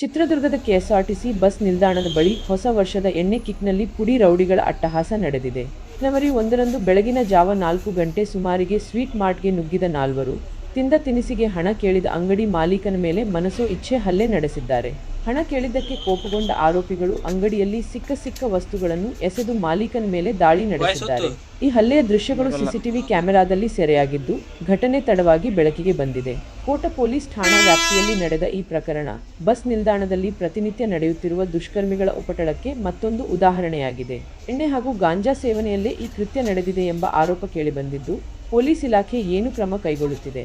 ಚಿತ್ರದುರ್ಗದ KSRTC bus ನಿಲ್ದಾಣದ ಬಳಿ ಹೊಸ ವರ್ಷದ ಎಣ್ಣೆ ಕಿಕ್ನಲ್ಲಿ ಪುಡಿ ರೌಡಿಗಳ ಅಟ್ಟಹಾಸ ನಡೆದಿದೆ. ಜನವರಿ ಒಂದರಂದು ಬೆಳಗಿನ ಜಾವ ನಾಲ್ಕು ಗಂಟೆ ಸುಮಾರಿಗೆ ಸ್ವೀಟ್ ಮಾರ್ಟ್ಗೆ ನುಗ್ಗಿದ ನಾಲ್ವರು, ತಿಂದ ತಿನಿಸಿಗೆ ಹಣ ಕೇಳಿದ ಅಂಗಡಿ ಮಾಲೀಕನ ಮೇಲೆ ಮನಸೋ ಇಚ್ಛೆ ಹಲ್ಲೆ ನಡೆಸಿದ್ದಾರೆ. ಹಣ ಕೇಳಿದ್ದಕ್ಕೆ ಕೋಪಗೊಂಡ ಆರೋಪಿಗಳು ಅಂಗಡಿಯಲ್ಲಿ ಸಿಕ್ಕ ಸಿಕ್ಕ ವಸ್ತುಗಳನ್ನು ಎಸೆದು ಮಾಲೀಕನ ಮೇಲೆ ದಾಳಿ ನಡೆಸಿದ್ದಾರೆ. ಈ ಹಲ್ಲೆಯ ದೃಶ್ಯಗಳು ಸಿಸಿಟಿವಿ ಕ್ಯಾಮೆರಾದಲ್ಲಿ ಸೆರೆಯಾಗಿದ್ದು, ಘಟನೆ ತಡವಾಗಿ ಬೆಳಕಿಗೆ ಬಂದಿದೆ. ಕೋಟ ಪೊಲೀಸ್ ಠಾಣಾ ವ್ಯಾಪ್ತಿಯಲ್ಲಿ ನಡೆದ ಈ ಪ್ರಕರಣ. ಬಸ್ ನಿಲ್ದಾಣದಲ್ಲಿ ಪ್ರತಿನಿತ್ಯ ನಡೆಯುತ್ತಿರುವ ದುಷ್ಕರ್ಮಿಗಳ ಉಪಟಳಕ್ಕೆ ಮತ್ತೊಂದು ಉದಾಹರಣೆಯಾಗಿದೆ. ಎಣ್ಣೆ ಹಾಗೂ ಗಾಂಜಾ ಸೇವನೆಯಲ್ಲೇ ಈ ಕೃತ್ಯ ನಡೆದಿದೆ ಎಂಬ ಆರೋಪ ಕೇಳಿಬಂದಿದ್ದು ಪೊಲೀಸ್ ಇಲಾಖೆ ಏನು ಕ್ರಮ ಕೈಗೊಳ್ಳುತ್ತಿದೆ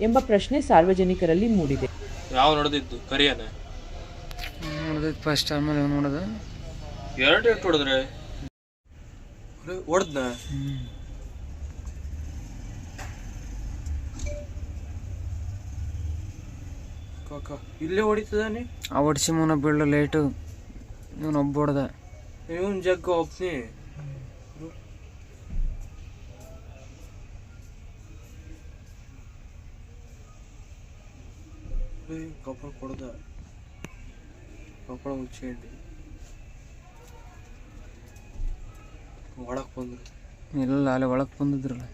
ಎಂಬ ಪ್ರಶ್ನೆ ಸಾರ್ವಜನಿಕರಲ್ಲಿ ಮೂಡಿದೆ. ಯಾವ ನಡೆದಿದ್ದು? ಕರಿಯನೆ? ನೋಡಿದ್ ಫಸ್ಟ್ ಆಮೇಲೆ ನೋಡೋದು. ಎರಡು ಹೊಡೆದ್ರೆ ಹೊಡೆದ್ನ ಕಾಕ ಇಲ್ಲೇ ಹೊಡಿತದಾನೆ ಆ ಹೊಡಿಸಿ ಮುನ ಬೀಳ ಲೇಟು ಇವನು ಒಬ್ಬ ಹೊಡೆದ ಇವನ್ ಜಗ್ಗ ಒಪ್ನಿ. ಕಪ್ಪಳ ಕೊಡ್ದ. ಕಪ್ಪಳ ಮುಚ್ಚೇಂಡಿ ಒಳಕ್ ಬಂದ್ರು ಇಲ್ಲ ಅಲ್ಲಿ ಒಳಗೆ ಬಂದಿದ್ರಲ್ಲ.